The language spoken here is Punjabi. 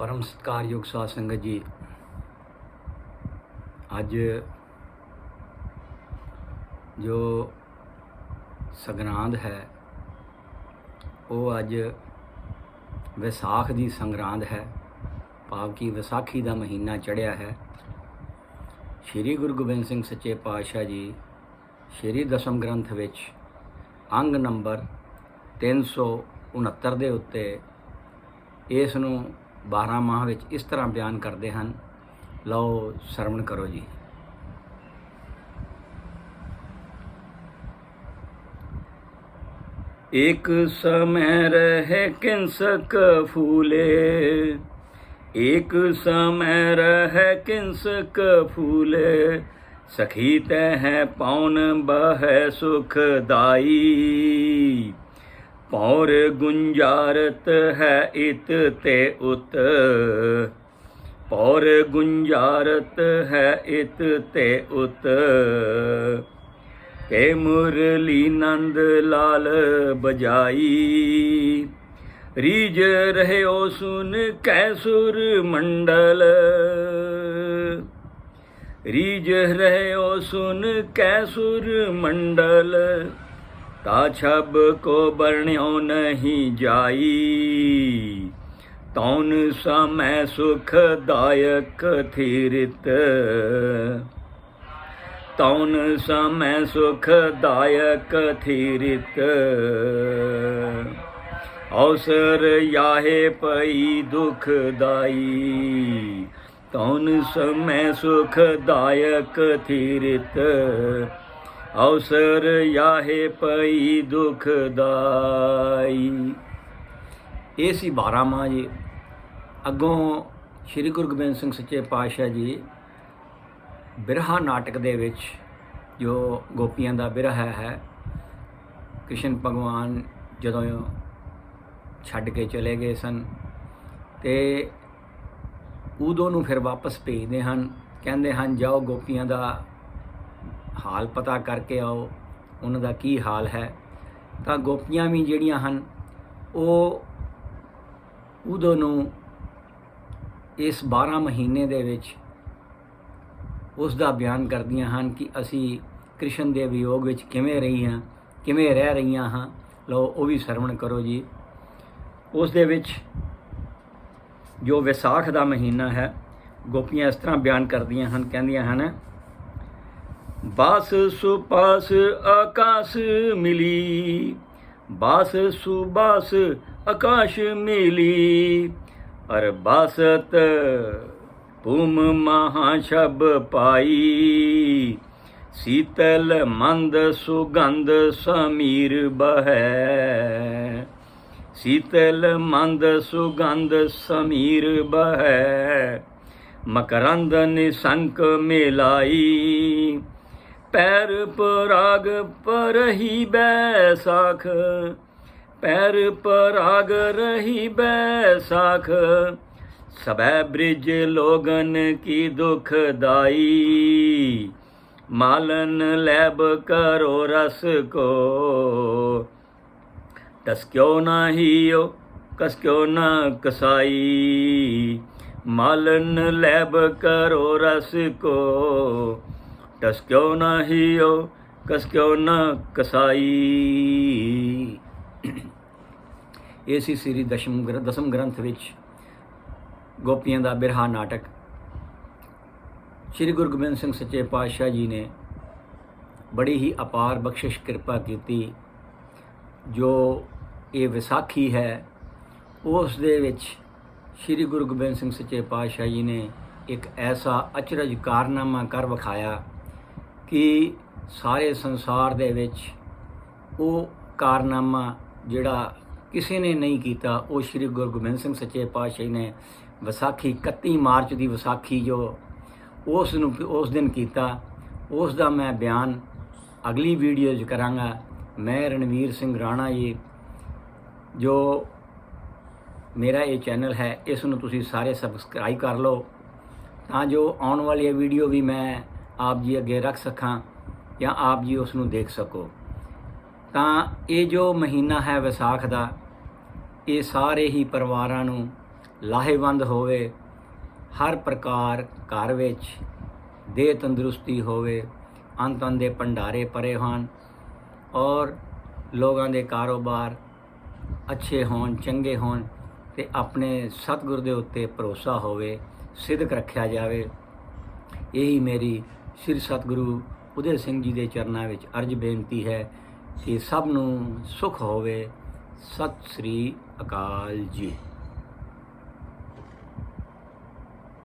ਪਰਮ ਸਤਿਕਾਰਯੋਗ ਸਾਧ ਸੰਗਤ ਜੀ, ਅੱਜ ਜੋ ਸੰਗਰਾਂਦ ਹੈ, ਉਹ ਅੱਜ ਵਿਸਾਖ ਦੀ ਸੰਗਰਾਂਦ ਹੈ। ਭਾਵ ਕਿ ਵਿਸਾਖੀ ਦਾ ਮਹੀਨਾ ਚੜ੍ਹਿਆ ਹੈ। ਸ੍ਰੀ ਗੁਰੂ ਗੋਬਿੰਦ ਸਿੰਘ ਸੱਚੇ ਪਾਤਸ਼ਾਹ ਜੀ ਸ੍ਰੀ ਦਸਮ ਗ੍ਰੰਥ ਵਿੱਚ ਅੰਗ ਨੰਬਰ 369 ਦੇ ਉੱਤੇ ਇਸ ਨੂੰ 12 ਮਾਹ ਵਿੱਚ ਇਸ ਤਰ੍ਹਾਂ ਬਿਆਨ ਕਰਦੇ ਹਨ ਲਓ ਸਰਵਣ ਕਰੋ ਜੀ एक समय रहे किंसक फूले एक समय रहे किंसक फूले सखी है पौन बह सुखदाई ਪੌਰ ਗੁੰਜਾਰਤ ਹੈ ਇਤ ਤੇ ਉਤ। ਪੌਰ ਗੁੰਜਾਰਤ ਹੈ ਇਤ ਤੇ ਉਤ। ਤੇ ਮੁਰਲੀ ਨੰਦ ਲਾਲ ਬਜਾਈ। ਰੀਜ ਰਹਿਓ ਸੁਨ ਕੈ ਸੁਰ ਮੰਡਲ। ਰੀਜ ਰਹਿਓ ਸੁਨ ਕੈ ਸੁਰ ਮੰਡਲ। ਤਾ ਛਬ ਕੋ ਬਰਣਿਓ ਨਹੀਂ ਜਾਈ। ਤੌਨ ਸਮੈ ਸੁਖਦਾਇਕ ਥਿਰਤ। ਤੌਨ ਸਮੈ ਸੁਖਦਾਇਕ ਥਿਰਤ। ਔਸਰ ਯਾਹੇ ਪਈ ਦੁਖਦਾਈ ਤੌਨ ਸਮੈ ਸੁਖਦਾਇਕ ਥਿਰਤ। ਅਵਸਰ ਯਾਹੇ ਪਈ ਦੁਖਦਾਈ ਇਹ ਸੀ 12 ਮਾਹ ਜੀ ਅੱਗੋਂ ਸ੍ਰੀ ਗੁਰੂ ਗੋਬਿੰਦ ਸਿੰਘ ਸੱਚੇ ਪਾਤਸ਼ਾਹ ਜੀ ਬਿਰਹਾ ਨਾਟਕ ਦੇ ਵਿੱਚ ਜੋ ਗੋਪੀਆਂ ਦਾ ਬਿਰਹਾ ਹੈ ਕ੍ਰਿਸ਼ਨ ਭਗਵਾਨ ਜਦੋਂ ਛੱਡ ਕੇ ਚਲੇ ਗਏ ਸਨ ਤੇ ਉਦੋਂ ਨੂੰ ਫਿਰ ਵਾਪਸ ਭੇਜਦੇ ਹਨ ਕਹਿੰਦੇ ਹਨ ਜਾਓ ਗੋਪੀਆਂ ਦਾ ਹਾਲ ਪਤਾ ਕਰਕੇ ਆਓ, ਉਹਨਾਂ ਦਾ ਕੀ ਹਾਲ ਹੈ। ਤਾਂ ਗੋਪੀਆਂ ਵੀ ਜਿਹੜੀਆਂ ਹਨ, ਉਹ ਉਦੋਂ ਨੂੰ ਇਸ 12 ਮਹੀਨੇ ਦੇ ਵਿੱਚ ਉਸ ਦਾ ਬਿਆਨ ਕਰਦੀਆਂ ਹਨ ਕਿ ਅਸੀਂ ਕ੍ਰਿਸ਼ਨ ਦੇ ਵਿਯੋਗ ਵਿੱਚ ਕਿਵੇਂ ਰਹੀ ਹਾਂ ਕਿਵੇਂ ਰਹਿ ਰਹੀਆਂ ਹਾਂ। ਲਓ, ਉਹ ਵੀ ਸਰਵਣ ਕਰੋ ਜੀ। ਉਸ ਦੇ ਵਿੱਚ ਜੋ ਵਿਸਾਖ ਦਾ ਮਹੀਨਾ ਹੈ, ਗੋਪੀਆਂ ਇਸ ਤਰ੍ਹਾਂ ਬਿਆਨ ਕਰਦੀਆਂ ਹਨ, ਕਹਿੰਦੀਆਂ ਹਨ ਬਾਸ ਸੁਪਾਸ ਆਕਾਸ਼ ਮਿਲੀ। ਬਾਸ ਸੁਬਾਸ ਆਕਾਸ਼ ਮਿਲੀ। ਅਰ ਬਾਸਤ ਭੂਮ ਮਹਾਸ਼ਬ ਪਾਈ। ਸੀਤਲ ਮੰਦ ਸੁਗੰਧ ਸਮੀਰ ਬਹੈ। ਸੀਤਲ ਮੰਦ ਸੁਗੰਧ ਸਮੀਰ ਬਹੈ। ਮਕਰੰਦ ਨਿਸੰਕ ਮਿਲਾਈ। ਪੈਰ ਪਰਾਗ ਪਰਹੀ ਬੈਸਾਖ। ਪੈਰ ਪਰਾਗ ਰਹੀ ਬੈਸਾਖ। ਸਬੈ ਬ੍ਰਿਜ ਲੋਗਨ ਕੀ ਦੁਖਦਾਈ ਮਾਲਨ ਲੈਬ ਕਰੋ ਰਸ ਕੋ। ਟਸਕਿਓ ਨਾਹੀਓ ਕਸਕਿਓ ਨਾ ਕਸਾਈ। ਮਾਲਨ ਲੈਬ ਕਰੋ ਰਸ ਕੋ। ਟਸਕਿਓ ਨਾਹੀਓ ਕਸਕਿਓ ਨਾ ਕਸਾਈ। ਇਹ ਸੀ ਸ੍ਰੀ ਦਸ਼ਮ ਗ੍ਰ- ਦਸਮ ਗ੍ਰੰਥ ਵਿੱਚ ਗੋਪੀਆਂ ਦਾ ਬਿਰਹਾ ਨਾਟਕ। ਸ੍ਰੀ ਗੁਰੂ ਗੋਬਿੰਦ ਸਿੰਘ ਸੱਚੇ ਪਾਤਸ਼ਾਹ ਜੀ ਨੇ ਬੜੀ ਹੀ ਅਪਾਰ ਬਖਸ਼ਿਸ਼ ਕਿਰਪਾ ਕੀਤੀ। ਜੋ ਇਹ ਵਿਸਾਖੀ ਹੈ, ਉਸ ਦੇ ਵਿੱਚ ਸ੍ਰੀ ਗੁਰੂ ਗੋਬਿੰਦ ਸਿੰਘ ਸੱਚੇ ਪਾਤਸ਼ਾਹ ਜੀ ਨੇ ਇੱਕ ਐਸਾ ਅਚਰਜ ਕਾਰਨਾਮਾ ਕਰ ਵਿਖਾਇਆ ਕਿ ਸਾਰੇ ਸੰਸਾਰ ਦੇ ਵਿੱਚ ਉਹ ਕਾਰਨਾਮਾ ਜਿਹੜਾ ਕਿਸੇ ਨੇ ਨਹੀਂ ਕੀਤਾ, ਉਹ ਸ੍ਰੀ ਗੁਰੂ ਗੋਬਿੰਦ ਸਿੰਘ ਸੱਚੇ ਪਾਤਸ਼ਾਹ ਨੇ ਵਿਸਾਖੀ 31 ਮਾਰਚ ਦੀ ਵਿਸਾਖੀ ਜੋ ਉਸ ਨੂੰ, ਉਸ ਦਿਨ ਕੀਤਾ, ਉਸ ਦਾ ਮੈਂ ਬਿਆਨ ਅਗਲੀ ਵੀਡੀਓ 'ਚ ਕਰਾਂਗਾ। ਮੈਂ ਰਣਵੀਰ ਸਿੰਘ ਰਾਣਾ ਜੀ, ਜੋ ਮੇਰਾ ਇਹ ਚੈਨਲ ਹੈ, ਇਸ ਨੂੰ ਤੁਸੀਂ ਸਾਰੇ ਸਬਸਕ੍ਰਾਈਬ ਕਰ ਲਓ। ਤਾਂ ਜੋ ਆਉਣ ਵਾਲੀ ਵੀਡੀਓ ਵੀ ਮੈਂ ਆਪ ਜੀ ਅੱਗੇ ਰੱਖ ਸਕਾਂ ਜਾਂ ਆਪ ਜੀ ਉਸ ਨੂੰ ਦੇਖ ਸਕੋ। ਤਾਂ ਇਹ ਜੋ ਮਹੀਨਾ ਹੈ ਵਿਸਾਖ ਦਾ, ਇਹ ਸਾਰੇ ਹੀ ਪਰਿਵਾਰਾਂ ਨੂੰ ਲਾਹੇਵੰਦ ਹੋਵੇ, ਹਰ ਪ੍ਰਕਾਰ ਘਰ ਵਿੱਚ ਦੇਹ ਤੰਦਰੁਸਤੀ ਹੋਵੇ ਅੰਤਨ ਦੇ ਭੰਡਾਰੇ ਭਰੇ ਹੋਣ ਔਰ ਲੋਕਾਂ ਦੇ ਕਾਰੋਬਾਰ ਅੱਛੇ ਹੋਣ, ਚੰਗੇ ਹੋਣ ਤੇ ਆਪਣੇ ਸਤਿਗੁਰ ਦੇ ਉੱਤੇ ਭਰੋਸਾ ਹੋਵੇ ਸਿੱਧਕ ਰੱਖਿਆ ਜਾਵੇ। ਇਹੀ ਮੇਰੀ ਸ੍ਰੀ ਸਤਿਗੁਰੂ ਉਦੇ ਸਿੰਘ ਜੀ ਦੇ ਚਰਨਾਂ ਵਿੱਚ ਅਰਜ ਬੇਨਤੀ ਹੈ ਕਿ ਸਭ ਨੂੰ ਸੁਖ ਹੋਵੇ। ਸਤਿ ਸ੍ਰੀ ਅਕਾਲ ਜੀ।